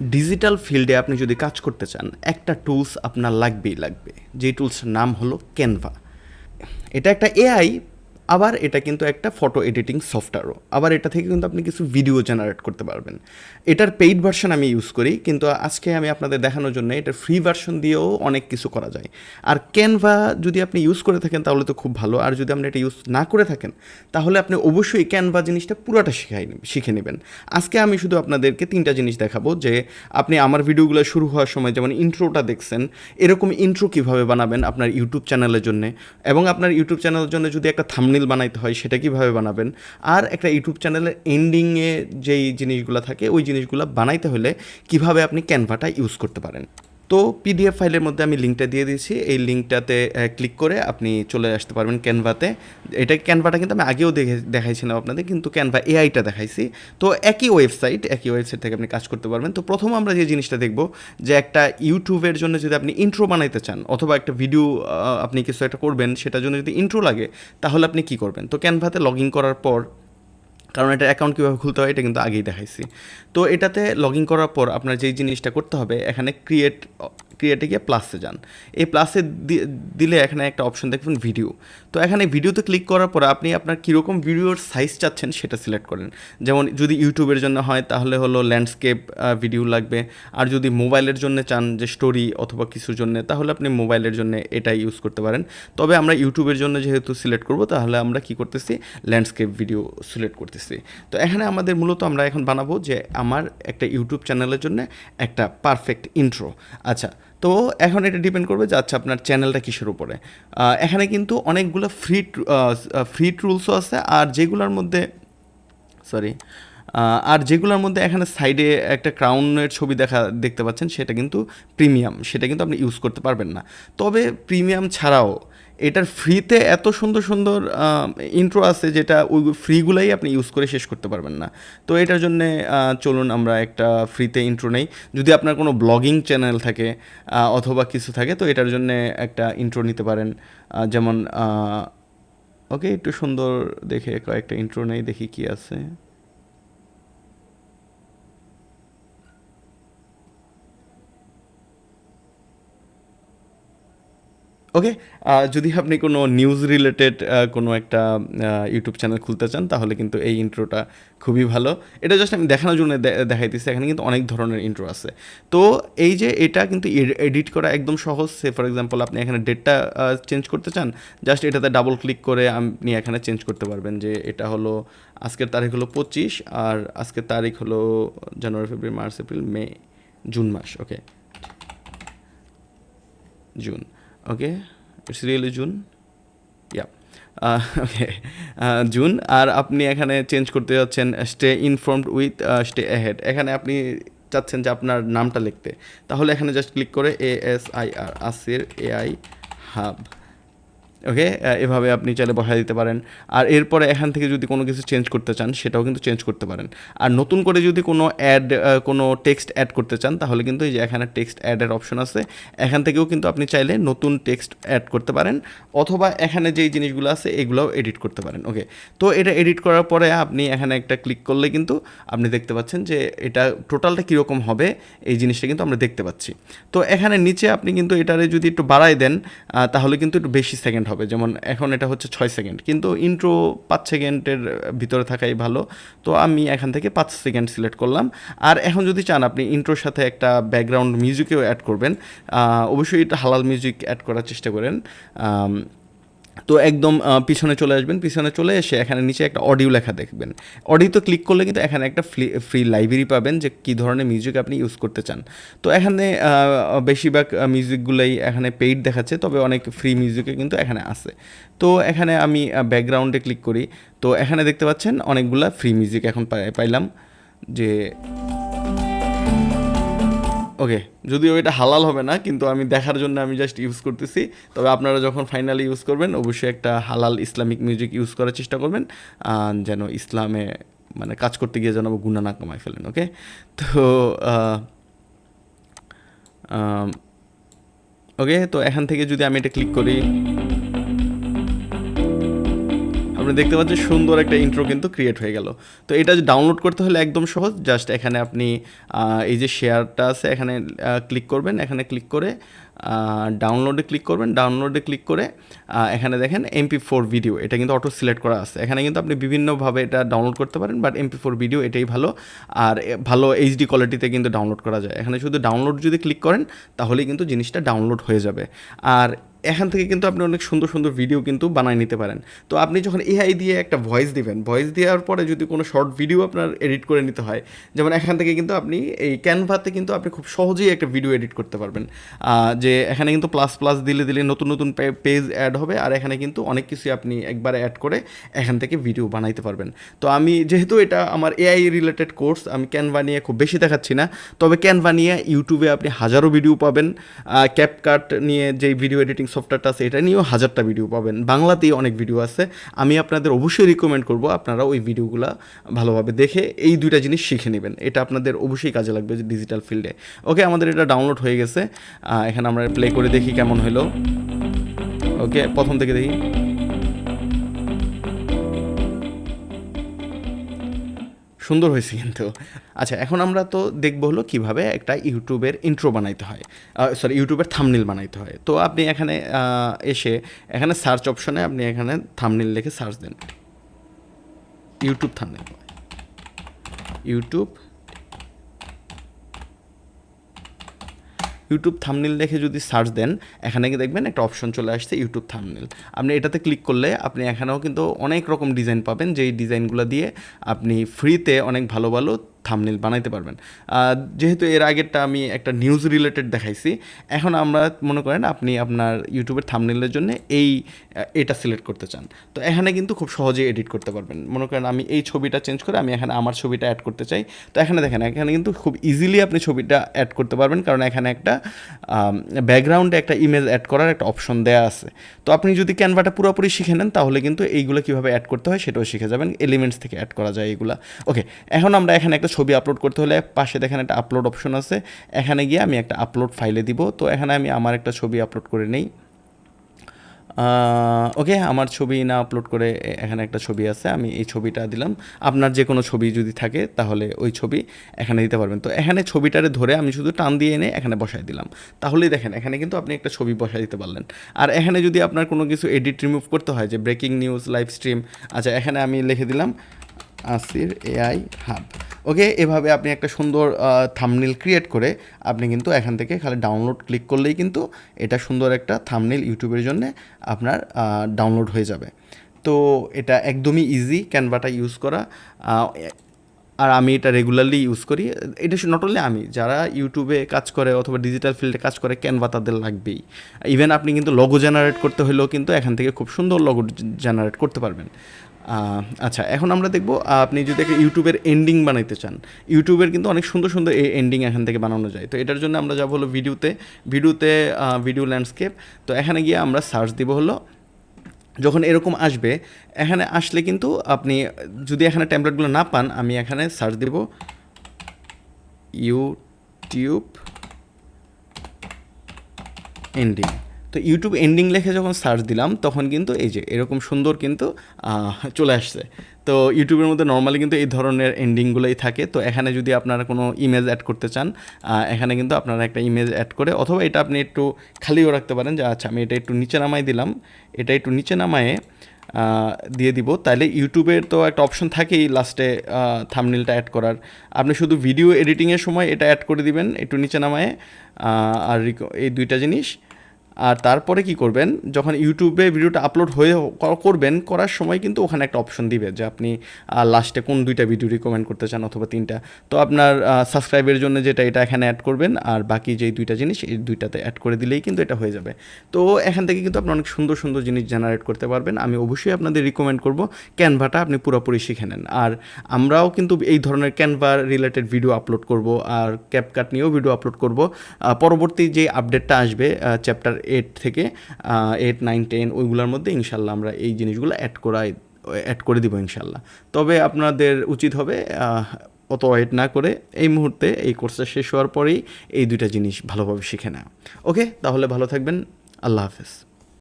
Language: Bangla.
ডিজিটাল ফিল্ডে আপনি যদি কাজ করতে চান, একটা টুলস আপনার লাগবেই লাগবে। যে টুলসের নাম হলো ক্যানভা এটা একটা এআই আবার এটা কিন্তু একটা ফটো এডিটিং সফটওয়্যারও আবার এটা থেকে কিন্তু আপনি কিছু ভিডিও জেনারেট করতে পারবেন। এটার পেইড ভার্সন আমি ইউজ করি, কিন্তু আজকে আমি আপনাদের দেখানোর জন্য এটার ফ্রি ভার্সন দিয়েও অনেক কিছু করা যায়। আর ক্যানভা যদি আপনি ইউজ করে থাকেন তাহলে তো খুব ভালো। আর যদি আপনি এটা ইউজ না করে থাকেন, তাহলে আপনি অবশ্যই ক্যানভা জিনিসটা পুরোটা শিখাই শিখে নেবেন। আজকে আমি শুধু আপনাদেরকে তিনটা জিনিস দেখাবো যে আপনি আমার ভিডিওগুলো শুরু হওয়ার সময় যেমন ইন্ট্রোটা দেখছেন, এরকম ইন্ট্রো কীভাবে বানাবেন আপনার ইউটিউব চ্যানেলের জন্য? এবং আপনার ইউটিউব চ্যানেলের জন্য যদি একটা থামনিল বানাইতে হয়, সেটা কীভাবে বানাবেন? আর একটা ইউটিউব চ্যানেলের এন্ডিংয়ে যেই জিনিসগুলো থাকে, ওই জিনিসগুলো বানাইতে হলে কীভাবে আপনি ক্যানভাটা ইউজ করতে পারেন? তো পিডিএফ ফাইলের মধ্যে আমি লিঙ্কটা দিয়ে দিয়েছি। এই লিঙ্কটাতে ক্লিক করে আপনি চলে আসতে পারবেন ক্যানভাতে এটা ক্যানভাটা কিন্তু আমি আগেও দেখে, দেখাইছিলাম আপনাদের, কিন্তু ক্যানভা এআইটা দেখাইছি। তো একই ওয়েবসাইট একই ওয়েবসাইট থেকে আপনি কাজ করতে পারবেন। তো প্রথম আমরা যে জিনিসটা দেখব, যে একটা ইউটিউবের জন্য যদি আপনি ইন্ট্রো বানাইতে চান, অথবা একটা ভিডিও আপনি কিছু একটা করবেন, সেটার জন্য যদি ইন্ট্রো লাগে, তাহলে আপনি কি করবেন? তো ক্যানভাতে লগ ইন করার পর কারণ এটা অ্যাকাউন্ট কীভাবে খুলতে হয়, এটা কিন্তু আগেই দেখাইছি। তো এটাতে লগ ইন করার পর আপনার যেই জিনিসটা করতে হবে, এখানে ক্রিয়েট ক্রিয়েটে গিয়ে প্লাসে যান। এই প্লাসে দিলে এখানে একটা অপশন দেখবেন ভিডিও তো এখানে ভিডিওতে ক্লিক করার পর আপনি আপনার কীরকম ভিডিওর সাইজ চাচ্ছেন সেটা সিলেক্ট করেন। যেমন যদি ইউটিউবের জন্য হয়, তাহলে হলো ল্যান্ডস্কেপ ভিডিও লাগবে। আর যদি মোবাইলের জন্য চান যে স্টোরি অথবা কিছুর জন্য, তাহলে আপনি মোবাইলের জন্য এটা ইউজ করতে পারেন। তবে আমরা ইউটিউবের জন্য যেহেতু সিলেক্ট করব, তাহলে আমরা কি করতেছি? ল্যান্ডস্কেপ ভিডিও সিলেক্ট করতেছি। তো এখানে আমাদের মূলত আমরা এখন বানাবো যে আমার একটা ইউটিউব চ্যানেলের জন্য একটা পারফেক্ট ইন্ট্রো আচ্ছা তো এখন এটা ডিপেন্ড করবে যে আচ্ছা আপনার চ্যানেলটা কিসের উপরে। এখানে কিন্তু অনেকগুলো ফ্রি ফ্রি টুলসও আছে আর যেগুলোর মধ্যে সরি আর যেগুলোর মধ্যে এখানে সাইডে একটা ক্রাউনের ছবি দেখা, দেখতে পাচ্ছেন, সেটা কিন্তু প্রিমিয়াম সেটা কিন্তু আপনি ইউজ করতে পারবেন না। তবে প্রিমিয়াম ছাড়াও এটার ফ্রিতে এত সুন্দর সুন্দর ইন্ট্রো আছে যেটা ওই ফ্রিগুলাই আপনি ইউজ করে শেষ করতে পারবেন না। তো এটার জন্যে চলুন আমরা একটা ফ্রিতে ইন্ট্রো নেই। যদি আপনার কোনো ব্লগিং চ্যানেল থাকে অথবা কিছু থাকে, তো এটার জন্যে একটা ইন্ট্রো নিতে পারেন। যেমন ওকে একটু সুন্দর দেখে কয়েকটা ইন্ট্রো নেই, দেখি কি আছে। ওকে যদি আপনি কোনো নিউজ রিলেটেড কোনো একটা ইউটিউব চ্যানেল খুলতে চান, তাহলে কিন্তু এই ইন্ট্রোটা খুবই ভালো। এটা জাস্ট আমি দেখানোর জন্য দেখাইতেছি, এখানে কিন্তু অনেক ধরনের ইন্ট্রো আছে। তো এই যে এটা কিন্তু এডিট করা একদম সহজ। সে ফর এক্সাম্পল আপনি এখানে ডেটটা চেঞ্জ করতে চান জাস্ট এটাতে ডাবল ক্লিক করে আপনি এখানে চেঞ্জ করতে পারবেন যে এটা হলো, আজকের তারিখ হলো পঁচিশ, আর আজকের তারিখ হলো জানুয়ারি, ফেব্রুয়ারি, মার্চ, এপ্রিল, মে, জুন মাস okay June. Okay it's really June yeah okay June আর আপনি এখানে চেঞ্জ করতে যাচ্ছেন stay informed with stay ahead এখানে আপনি চাচ্ছেন যে আপনার নামটা লিখতে। তাহলে এখানে জাস্ট ক্লিক করে এ এস আই আর আসির এ আই হাব ওকে? এভাবে আপনি চাইলে বসায় দিতে পারেন। আর এরপরে এখান থেকে যদি কোনো কিছু চেঞ্জ করতে চান, সেটাও কিন্তু চেঞ্জ করতে পারেন। আর নতুন করে যদি কোনো অ্যাড কোনো টেক্সট অ্যাড করতে চান, তাহলে কিন্তু এই যে এখানে টেক্সট অ্যাডের অপশন আছে, এখান থেকেও কিন্তু আপনি চাইলে নতুন টেক্সট অ্যাড করতে পারেন, অথবা এখানে যেই জিনিসগুলো আছে, এগুলোও এডিট করতে পারেন, ওকে? তো এটা এডিট করার পরে আপনি এখানে একটা ক্লিক করলে কিন্তু আপনি দেখতে পাচ্ছেন যে এটা টোটালটা কীরকম হবে, এই জিনিসটা কিন্তু আমরা দেখতে পাচ্ছি। তো এখানে নিচে আপনি কিন্তু এটারে যদি একটু বাড়াই দেন তাহলে কিন্তু একটু বেশি সেকেন্ড হবে। যেমন এখন এটা হচ্ছে ছয় সেকেন্ড। কিন্তু ইন্ট্রো পাঁচ সেকেন্ডের ভিতরে থাকাই ভালো। তো আমি এখান থেকে পাঁচ সেকেন্ড সিলেক্ট করলাম। আর এখন যদি চান আপনি ইন্ট্রোর সাথে একটা ব্যাকগ্রাউন্ড মিউজিকেও অ্যাড করবেন অবশ্যই এটা হালাল মিউজিক অ্যাড করার চেষ্টা করেন। তো একদম পিছনে চলে আসবেন, পিছনে চলে এসে এখানে নিচে একটা অডিও লেখা দেখবেন। অডিওতে ক্লিক করলে কিন্তু এখানে একটা ফ্রি ফ্রি লাইব্রেরি পাবেন যে কী ধরনের মিউজিক আপনি ইউজ করতে চান। তো এখানে বেশিরভাগ মিউজিকগুলোই এখানে পেইড দেখাচ্ছে, তবে অনেক ফ্রি মিউজিকে কিন্তু এখানে আছে। তো এখানে আমি ব্যাকগ্রাউন্ডে ক্লিক করি। তো এখানে দেখতে পাচ্ছেন অনেকগুলা ফ্রি মিউজিক এখন পাইলাম যে ওকে যদিও এটা হালাল হবে না, কিন্তু আমি দেখার জন্য আমি জাস্ট ইউজ করতেছি। তবে আপনারা যখন ফাইনালি ইউজ করবেন, অবশ্যই একটা হালাল ইসলামিক মিউজিক ইউজ করার চেষ্টা করবেন যেন ইসলামে মানে কাজ করতে গিয়ে যেন গুণা না কমায় ফেলেন ওকে তো ওকে তো এখান থেকে যদি আমি এটা ক্লিক করি আপনি দেখতে পাচ্ছেন সুন্দর একটা ইন্ট্রো কিন্তু ক্রিয়েট হয়ে গেল। তো এটা ডাউনলোড করতে হলে একদম সহজ জাস্ট এখানে আপনি এই যে শেয়ারটা আছে, এখানে ক্লিক করবেন, এখানে ক্লিক করে ডাউনলোডে ক্লিক করবেন ডাউনলোডে ক্লিক করে এখানে দেখেন এমপি ফোর ভিডিও এটা কিন্তু অটো সিলেক্ট করা আছে। এখানে কিন্তু আপনি বিভিন্নভাবে এটা ডাউনলোড করতে পারেন বাট এমপি ফোর ভিডিও এটাই ভালো, আর ভালো এইচডি কোয়ালিটিতে কিন্তু ডাউনলোড করা যায়। এখানে শুধু ডাউনলোড যদি ক্লিক করেন, তাহলেই কিন্তু জিনিসটা ডাউনলোড হয়ে যাবে। আর এখান থেকে কিন্তু আপনি অনেক সুন্দর সুন্দর ভিডিও কিন্তু বানায় নিতে পারেন। তো আপনি যখন এআই দিয়ে একটা ভয়েস দিবেন ভয়েস দেওয়ার পরে যদি কোনো শর্ট ভিডিও আপনার এডিট করে নিতে হয়, যেমন এখান থেকে কিন্তু আপনি এই ক্যানভাতে কিন্তু আপনি খুব সহজেই একটা ভিডিও এডিট করতে পারবেন। যে এখানে কিন্তু প্লাস প্লাস দিলে দিলে নতুন নতুন পেজ অ্যাড হবে, আর এখানে কিন্তু অনেক কিছুই আপনি একবারে অ্যাড করে এখান থেকে ভিডিও বানাইতে পারবেন। তো আমি যেহেতু এটা আমার এআই রিলেটেড কোর্স আমি ক্যানভা নিয়ে খুব বেশি দেখাচ্ছি না, তবে ক্যানভা নিয়ে ইউটিউবে আপনি হাজারো ভিডিও পাবেন। ক্যাপকাট নিয়ে যেই ভিডিও এডিটিং সফটওয়্যারটা আছে, এটা নিয়েও হাজারটা ভিডিও পাবেন। বাংলাতেই অনেক ভিডিও আছে। আমি আপনাদের অবশ্যই রিকমেন্ড করব আপনারা ওই ভিডিওগুলো ভালোভাবে দেখে এই দুইটা জিনিস শিখে নেবেন। এটা আপনাদের অবশ্যই কাজে লাগবে ডিজিটাল ফিল্ডে ওকে আমাদের এটা ডাউনলোড হয়ে গেছে। এখানে আমরা প্লে করে দেখি কেমন হলো। ওকে প্রথম থেকে দেখি। সুন্দর হয়েছে কিন্তু। আচ্ছা এখন আমরা তো দেখব হলো কীভাবে একটা ইউটিউবের ইন্ট্রো বানাইতে হয়। সরি ইউটিউবের থামনিল বানাইতে হয়। তো আপনি এখানে এসে এখানে সার্চ অপশনে আপনি এখানে থামনিল লিখে সার্চ দেন। YouTube thumbnail YouTube YouTube thumbnail দেখে যদি সার্চ দেন, এখানে গিয়ে দেখবেন একটা অপশন চলে আসছে ইউটিউব থামনিল আপনি এটাতে ক্লিক করলে আপনি এখানেও কিন্তু অনেক রকম ডিজাইন পাবেন। যেই ডিজাইনগুলো দিয়ে আপনি ফ্রিতে অনেক ভালো ভালো থামনিল বানাইতে পারবেন। যেহেতু এর আগেরটা আমি একটা নিউজ রিলেটেড দেখাইছি, এখন আমরা মনে করেন আপনি আপনার ইউটিউবের থামনিলের জন্য এই এটা সিলেক্ট করতে চান। তো এখানে কিন্তু খুব সহজেই এডিট করতে পারবেন। মনে করেন আমি এই ছবিটা চেঞ্জ করে আমি এখানে আমার ছবিটা অ্যাড করতে চাই। তো এখানে দেখেন, এখানে কিন্তু খুব ইজিলি আপনি ছবিটা অ্যাড করতে পারবেন। কারণ এখানে একটা ব্যাকগ্রাউন্ডে একটা ইমেজ অ্যাড করার একটা অপশন দেওয়া আছে। তো আপনি যদি ক্যানভাটা পুরোপুরি শিখে নেন, তাহলে কিন্তু এইগুলো কীভাবে অ্যাড করতে হয়, সেটাও শিখে যাবেন। এলিমেন্টস থেকে অ্যাড করা যায় এইগুলা ওকে এখন আমরা এখানে একটা ছবি আপলোড করতে হলে পাশে দেখেন একটা আপলোড অপশন আছে। এখানে গিয়ে আমি একটা আপলোড ফাইলে দিব। তো এখানে আমি আমার একটা ছবি আপলোড করে নেই। ওকে আমার ছবি না আপলোড করে এখানে একটা ছবি আছে। আমি এই ছবিটা দিলাম। আপনার যে কোনো ছবি যদি থাকে, তাহলে ওই ছবি এখানে দিতে পারবেন। তো এখানে ছবিটারে ধরে আমি শুধু টান দিয়ে এনে এখানে বসাই দিলাম। তাহলেই দেখেন, এখানে কিন্তু আপনি একটা ছবি বসাই দিতে পারলেন। আর এখানে যদি আপনার কোনো কিছু এডিট রিমুভ করতে হয়, যে ব্রেকিং নিউজ লাইভ স্ট্রিম আচ্ছা এখানে আমি লিখে দিলাম, আসির এআই হাব ওকে, এভাবে আপনি একটা সুন্দর থামনিল ক্রিয়েট করে আপনি কিন্তু এখান থেকে খালি ডাউনলোড ক্লিক করলেই কিন্তু এটা সুন্দর একটা থামনিল ইউটিউবের জন্য আপনার ডাউনলোড হয়ে যাবে। তো এটা একদমই ইজি ক্যানভাটা ইউজ করা। আর আমি এটা রেগুলারলি ইউজ করি। এটা নট অনলি আমি, যারা ইউটিউবে কাজ করে অথবা ডিজিটাল ফিল্ডে কাজ করে ক্যানভা তাদের লাগবেই। ইভেন আপনি কিন্তু লগো জেনারেট করতে হলেও কিন্তু এখান থেকে খুব সুন্দর লগো জেনারেট করতে পারবেন। আচ্ছা এখন আমরা দেখব আপনি যদি একটা ইউটিউবের এন্ডিং বানাইতে চান, ইউটিউবের কিন্তু অনেক সুন্দর সুন্দর এই এন্ডিং এখান থেকে বানানো যায়। তো এটার জন্য আমরা যাব হলো ভিডিওতে ভিডিওতে ভিডিও ল্যান্ডস্কেপ তো এখানে গিয়ে আমরা সার্চ দিব হলো, যখন এরকম আসবে, এখানে আসলে কিন্তু আপনি যদি এখানে ট্যাম্পলেটগুলো না পান, আমি এখানে সার্চ দিব ইউটিউব এন্ডিং তো ইউটিউব এন্ডিং লিখে যখন সার্চ দিলাম, তখন কিন্তু এই যে এরকম সুন্দর কিন্তু চলে আসছে। তো ইউটিউবের মধ্যে নর্মালি কিন্তু এই ধরনের এন্ডিংগুলোই থাকে। তো এখানে যদি আপনারা কোনো ইমেজ অ্যাড করতে চান এখানে কিন্তু আপনারা একটা ইমেজ অ্যাড করে, অথবা এটা আপনি একটু খালিও রাখতে পারেন যে আচ্ছা আমি এটা একটু নিচে নামাই দিলাম। এটা একটু নিচে নামায়ে দিয়ে দিব। তাহলে ইউটিউবের তো একটা অপশন থাকেই লাস্টে থামনিলটা অ্যাড করার। আপনি শুধু ভিডিও এডিটিংয়ের সময় এটা অ্যাড করে দিবেন, একটু নিচে নামায়ে আর এই দুইটা জিনিস। আর তারপরে কি করবেন? যখন ইউটিউবে ভিডিওটা আপলোড হয়ে করবেন, করার সময় কিন্তু ওখানে একটা অপশন দিবে যে আপনি লাস্টে কোন দুইটা ভিডিও রিকমেন্ড করতে চান অথবা তিনটা। তো আপনার সাবস্ক্রাইবের জন্য যেটা, এটা এখানে অ্যাড করবেন আর বাকি যেই দুইটা জিনিস, এই দুইটাতে অ্যাড করে দিলেই কিন্তু এটা হয়ে যাবে। তো এখান থেকে কিন্তু আপনি অনেক সুন্দর সুন্দর জিনিস জেনারেট করতে পারবেন। আমি অবশ্যই আপনাদের রিকমেন্ড করব ক্যানভাটা আপনি পুরোপুরি শিখে নেন। আর আমরাও কিন্তু এই ধরনের ক্যানভা রিলেটেড ভিডিও আপলোড করব, আর ক্যাপকাট নিয়েও ভিডিও আপলোড করব। পরবর্তী যে আপডেটটা আসবে চ্যাপ্টার এইট থেকে এইট নাইন টেন ওইগুলোর মধ্যে ইনশাল্লাহ আমরা এই জিনিসগুলো অ্যাড করাই অ্যাড করে দিব ইনশাল্লাহ। তবে আপনাদের উচিত হবে অত ওয়েট না করে এই মুহূর্তে এই কোর্সটা শেষ হওয়ার পরেই এই দুইটা জিনিস ভালোভাবে শিখে নেওয়া। ওকে তাহলে ভালো থাকবেন। আল্লাহ হাফেজ।